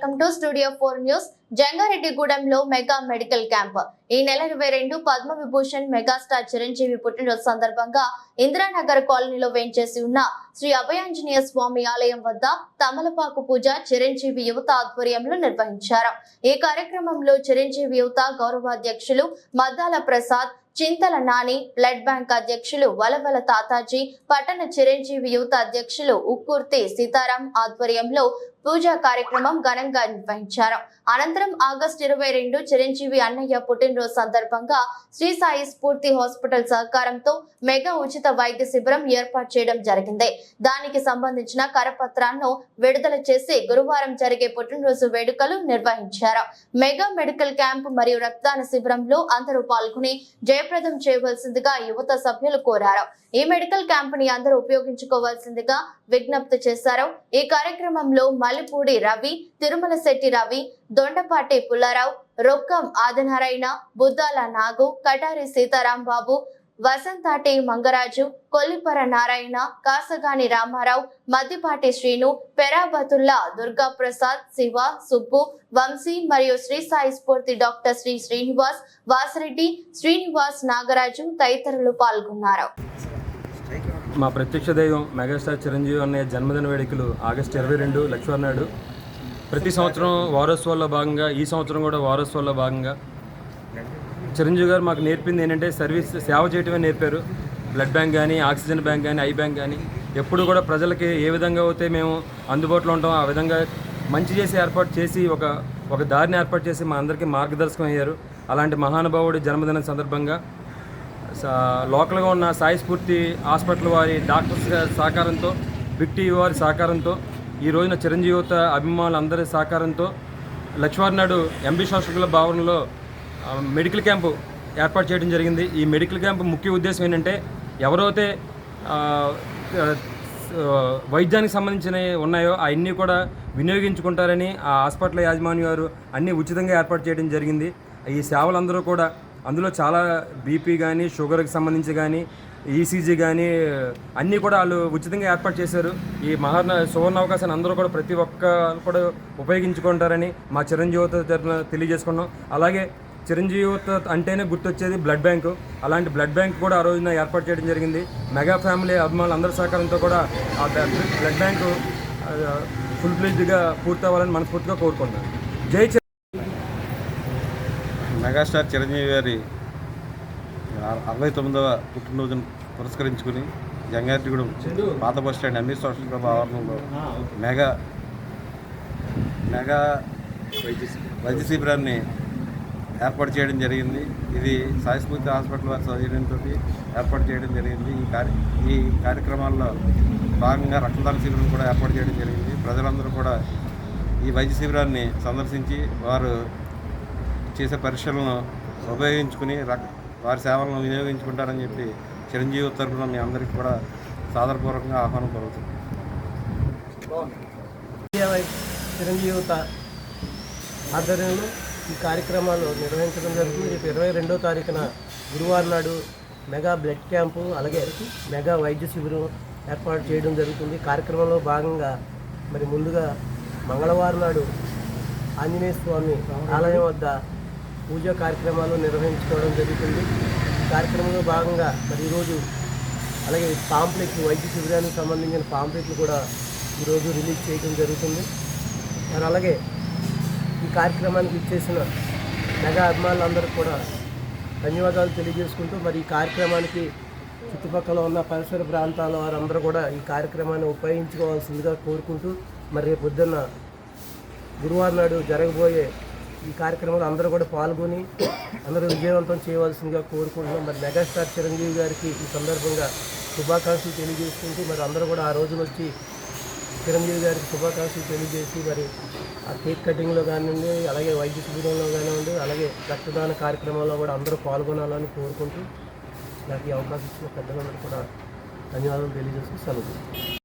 Welcome to studio four news. జంగారెడ్డిగూడెంలో mega medical camp. ఈ నెల ఇరవై రెండు పద్మ విభూషణ్ మెగాస్టార్ చిరంజీవి పుట్టినరోజు సందర్భంగా ఇందిరానగర్ కాలనీలో వేంచేసి ఉన్న శ్రీ అభయాంజనేయ స్వామి ఆలయం వద్ద తమలపాకు పూజ చిరంజీవి యువత ఆధ్వర్యంలో నిర్వహించారు. ఈ కార్యక్రమంలో చిరంజీవి యువత గౌరవాధ్యక్షులు మద్దాల ప్రసాద్ చింతల నాని బ్లడ్ బ్యాంక్ అధ్యక్షులు వలవల తాతాజీ పట్టణ చిరంజీవి యువత అధ్యక్షులు ఉక్కుర్తి సీతారాం ఆధ్వర్యంలో పూజా కార్యక్రమం ఘనంగా నిర్వహించారు. అనంతరం ఆగస్టు ఇరవై రెండు చిరంజీవి అన్నయ్య పుట్టినరోజు సందర్భంగా శ్రీ సాయి స్ఫూర్తి హాస్పిటల్ సహకారంతో మెగా ఉచిత వైద్య శిబిరం ఏర్పాటు చేయడం జరిగింది. దానికి సంబంధించిన కరపత్రాలను విడుదల చేసి గురువారం జరిగే పుట్టినరోజు వేడుకలు నిర్వహించారు. మెగా మెడికల్ క్యాంప్ మరియు రక్తదాన శిబిరంలో అందరూ పాల్గొని జయ చేయవలసిందిగా యువత సభ్యులు కోరారు. ఈ మెడికల్ క్యాంప్ని అందరూ ఉపయోగించుకోవాల్సిందిగా విజ్ఞప్తి చేశారు. ఈ కార్యక్రమంలో మలిపూడి రవి తిరుమల శెట్టి రవి దొండపాటి పుల్లారావు రొక్కం ఆదినారాయణ బుద్దాల నాగు కటారి సీతారాం బాబు వసంతాటి మంగరాజు కొల్లిపర నారాయణ కాసగాని రామారావు మద్దిపాటి శ్రీను పెరాబతుల్లా దుర్గా ప్రసాద్ శివ సుబ్బు వంశీ మరియు శ్రీ సాయి స్ఫూర్తి డాక్టర్ శ్రీ శ్రీనివాస్ వాసిరెడ్డి శ్రీనివాస్ నాగరాజు తదితరులు పాల్గొన్నారు. మా ప్రత్యక్ష దైవం మెగాస్టార్ చిరంజీవి అనే జన్మదిన వేడుకలు ఆగస్టు ఇరవై రెండు లక్ష్మీనాడు ప్రతి సంవత్సరం వారోత్సవాల్లో భాగంగా ఈ సంవత్సరం కూడా వారోత్సవాల్లో భాగంగా చిరంజీవి గారు మాకు నేర్పింది ఏంటంటే సర్వీస్ సేవ చేయటమే నేర్పారు. బ్లడ్ బ్యాంక్ కానీ ఆక్సిజన్ బ్యాంక్ కానీ ఐ బ్యాంక్ కానీ ఎప్పుడు కూడా ప్రజలకి ఏ విధంగా అయితే మేము అందుబాటులో ఉంటాం ఆ విధంగా మంచి చేసి ఏర్పాటు చేసి ఒక ఒక దారిని ఏర్పాటు చేసి మా అందరికీ మార్గదర్శకం అయ్యారు. అలాంటి మహానుభావుడి జన్మదిన సందర్భంగా సా- లోకల్గా ఉన్న సాయి స్ఫూర్తి హాస్పిటల్ వారి డాక్టర్స్ గారి సహకారంతో బిగ్ టీవీ వారి సహకారంతో ఈ రోజున చిరంజీవిత అభిమానులందరి సహకారంతో లక్ష్మీనాడు ఎంబీ శాసకుల భావనలో మెడికల్ క్యాంపు ఏర్పాటు చేయడం జరిగింది. ఈ మెడికల్ క్యాంపు ముఖ్య ఉద్దేశం ఏంటంటే ఎవరైతే వైద్యానికి సంబంధించినవి ఉన్నాయో అవన్నీ కూడా వినియోగించుకుంటారని ఆ హాస్పిటల్ యాజమాన్య వారు అన్నీ ఉచితంగా ఏర్పాటు చేయడం జరిగింది. ఈ సేవలందరూ కూడా అందులో చాలా బీపీ కానీ షుగర్కి సంబంధించి కానీ ఈసీజీ కానీ అన్నీ కూడా వాళ్ళు ఉచితంగా ఏర్పాటు చేశారు. ఈ మహా సువర్ణ అవకాశాన్ని అందరూ కూడా ప్రతి ఒక్క కూడా ఉపయోగించుకుంటారని మా చిరంజీవితో తరఫున తెలియజేసుకున్నాం. అలాగే చిరంజీవితో అంటేనే గుర్తొచ్చేది బ్లడ్ బ్యాంకు. అలాంటి బ్లడ్ బ్యాంక్ కూడా ఆ రోజున ఏర్పాటు చేయడం జరిగింది. మెగా ఫ్యామిలీ అభిమానులు అందరి సహకారంతో కూడా ఆ బ్లడ్ బ్యాంకు ఫుల్ ఫ్లెడ్జ్గా పూర్తవ్వాలని మనస్ఫూర్తిగా కోరుకుంటున్నాను. జై చిరంజీవి. మెగాస్టార్ చిరంజీవి గారి అరవై తొమ్మిదవ పుట్టినరోజును పురస్కరించుకుని జంగారెడ్డిగూడెం పాత bus stand M E social club ఆవరణంలో మెగా మెగా వైద్య శిబిరాన్ని ఏర్పాటు చేయడం జరిగింది. ఇది సాయిస్ఫూర్తి హాస్పిటల్ వారి సౌజన్యంతో ఏర్పాటు చేయడం జరిగింది. ఈ కార్య ఈ కార్యక్రమాల్లో భాగంగా రక్తదాన శిబిరం కూడా ఏర్పాటు చేయడం జరిగింది. ప్రజలందరూ కూడా ఈ వైద్య శిబిరాన్ని సందర్శించి వారు చేసే పరీక్షలను ఉపయోగించుకుని రక్ వారి సేవలను వినియోగించుకుంటారని చెప్పి చిరంజీవి తరఫున మీ అందరికీ కూడా సాదరపూర్వకంగా ఆహ్వానం కలుగుతుంది చిరంజీవిత ఆధ్వర్యంలో ఈ కార్యక్రమాలు నిర్వహించడం జరుగుతుంది రేపు ఇరవై రెండో తారీఖున గురువారం నాడు మెగా బ్లడ్ క్యాంపు అలాగే మెగా వైద్య శిబిరం ఏర్పాటు చేయడం జరుగుతుంది. కార్యక్రమంలో భాగంగా మరి ముందుగా మంగళవారం నాడు ఆంజనేయ స్వామి ఆలయం వద్ద పూజా కార్యక్రమాలు నిర్వహించుకోవడం జరుగుతుంది. కార్యక్రమంలో భాగంగా మరి ఈరోజు అలాగే పాంప్లెట్లు వైద్య శిబిరానికి సంబంధించిన పాంప్లెట్లు కూడా ఈరోజు రిలీజ్ చేయడం జరుగుతుంది. మరి అలాగే కార్యక్రమానికి ఇచ్చేసిన మెగా అభిమానులందరూ కూడా ధన్యవాదాలు తెలియజేసుకుంటూ మరి ఈ కార్యక్రమానికి చుట్టుపక్కల ఉన్న పరిసర ప్రాంతాల వారందరూ కూడా ఈ కార్యక్రమాన్ని ఉపయోగించుకోవాల్సిందిగా కోరుకుంటూ మరి రేపు పొద్దున్న గురువారం నాడు జరగబోయే ఈ కార్యక్రమంలో అందరూ కూడా పాల్గొని అందరూ విజయవంతం చేయవలసిందిగా కోరుకుంటున్నాం మరి మెగాస్టార్ చిరంజీవి గారికి ఈ సందర్భంగా శుభాకాంక్షలు తెలియజేసుకుంటూ మరి అందరూ కూడా ఆ రోజున వచ్చి చిరంజీవి గారికి శుభాకాంక్షలు తెలియజేసి మరి ఆ కేక్ కటింగ్లో కానివ్వండి అలాగే వైద్య శిబిరంలో కానివ్వండి అలాగే రక్తదాన కార్యక్రమంలో కూడా అందరూ పాల్గొనాలని కోరుకుంటూ నాకు ఈ అవకాశం ఇచ్చిన పెద్దలందరూ కూడా ధన్యవాదాలు తెలియజేస్తూ సెలవు.